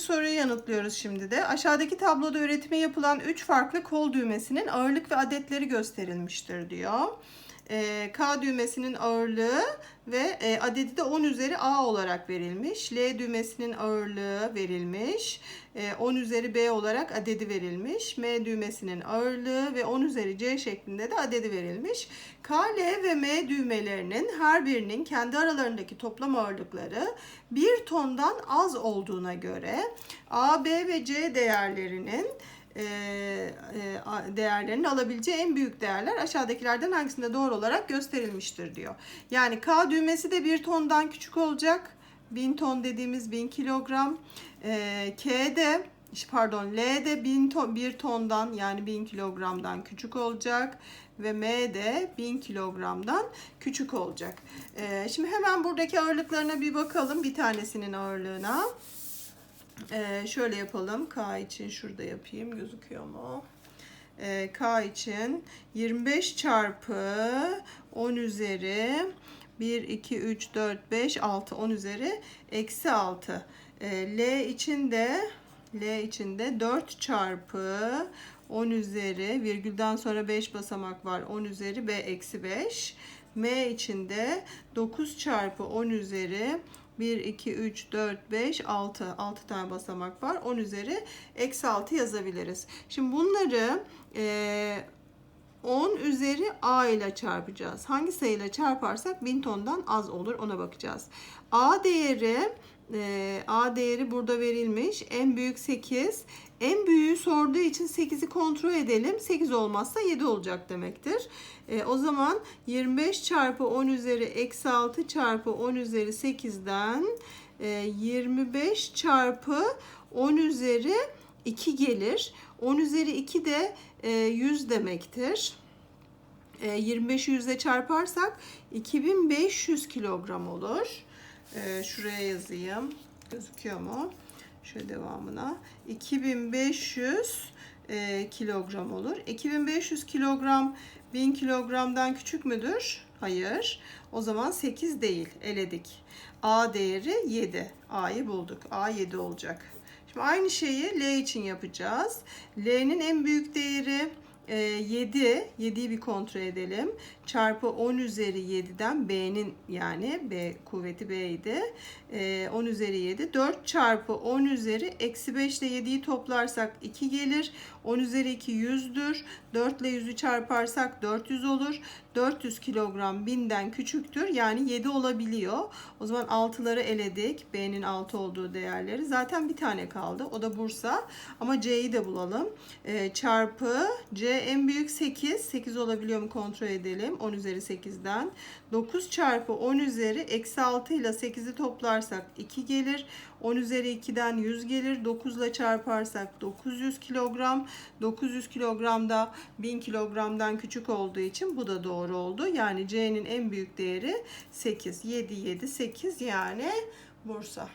soruyu yanıtlıyoruz şimdi de. Aşağıdaki tabloda üretime yapılan 3 farklı kol düğmesinin ağırlık ve adetleri gösterilmiştir diyor. Ee, K düğmesinin ağırlığı ve e, adedi de 10 üzeri A olarak verilmiş. L düğmesinin ağırlığı verilmiş. E, 10 üzeri B olarak adedi verilmiş. M düğmesinin ağırlığı ve 10 üzeri C şeklinde de adedi verilmiş. K, L ve M düğmelerinin her birinin kendi aralarındaki toplam ağırlıkları 1 tondan az olduğuna göre A, B ve C değerlerinin e, e, değerlerini alabileceği en büyük değerler aşağıdakilerden hangisinde doğru olarak gösterilmiştir diyor. Yani K düğmesi de 1 tondan küçük olacak. 1000 ton dediğimiz 1000 kilogram. E, K de pardon L de 1000 ton 1 tondan yani 1000 kilogramdan küçük olacak ve M de 1000 kilogramdan küçük olacak. E, şimdi hemen buradaki ağırlıklarına bir bakalım bir tanesinin ağırlığına. Ee, şöyle yapalım. K için şurada yapayım. Gözüküyor mu? Ee, K için 25 çarpı 10 üzeri 1, 2, 3, 4, 5, 6. 10 üzeri eksi 6. Ee, L için de L için de 4 çarpı 10 üzeri virgülden sonra 5 basamak var. 10 üzeri B eksi 5. M için de 9 çarpı 10 üzeri 1, 2, 3, 4, 5, 6. 6 tane basamak var. 10 üzeri eksi 6 yazabiliriz. Şimdi bunları eee 10 üzeri A ile çarpacağız. Hangi sayıyla çarparsak 1000 tondan az olur ona bakacağız. A değeri e, A değeri burada verilmiş. En büyük 8. En büyüğü sorduğu için 8'i kontrol edelim. 8 olmazsa 7 olacak demektir. E, o zaman 25 çarpı 10 üzeri eksi 6 çarpı 10 üzeri 8'den e, 25 çarpı 10 üzeri 2 gelir. 10 üzeri 2 de e, 100 demektir. E, 25'i 100'e çarparsak 2500 kilogram olur. E, şuraya yazayım. Gözüküyor mu? Şöyle devamına. 2500 e, kilogram olur. 2500 kilogram 1000 kilogramdan küçük müdür? Hayır. O zaman 8 değil. Eledik. A değeri 7. A'yı bulduk. A 7 olacak. Şimdi aynı şeyi L için yapacağız. L'nin en büyük değeri 7. 7'yi bir kontrol edelim. Çarpı 10 üzeri 7'den B'nin yani B kuvveti B'ydi. E, 10 üzeri 7. 4 çarpı 10 üzeri eksi 5 ile 7'yi toplarsak 2 gelir. 10 üzeri 2 100'dür. 4 ile 100'ü çarparsak 400 olur. 400 kilogram 1000'den küçüktür. Yani 7 olabiliyor. O zaman 6'ları eledik. B'nin 6 olduğu değerleri. Zaten bir tane kaldı. O da Bursa. Ama C'yi de bulalım. E, çarpı C en büyük 8. 8 olabiliyor mu kontrol edelim. 10 üzeri 8'den. 9 çarpı 10 üzeri eksi 6 ile 8'i toplarsak 2 gelir. 10 üzeri 2'den 100 gelir. 9 ile çarparsak 900 kilogram. 900 kilogram da 1000 kilogramdan küçük olduğu için bu da doğru oldu. Yani C'nin en büyük değeri 8. 7, 7, 8 yani Bursa.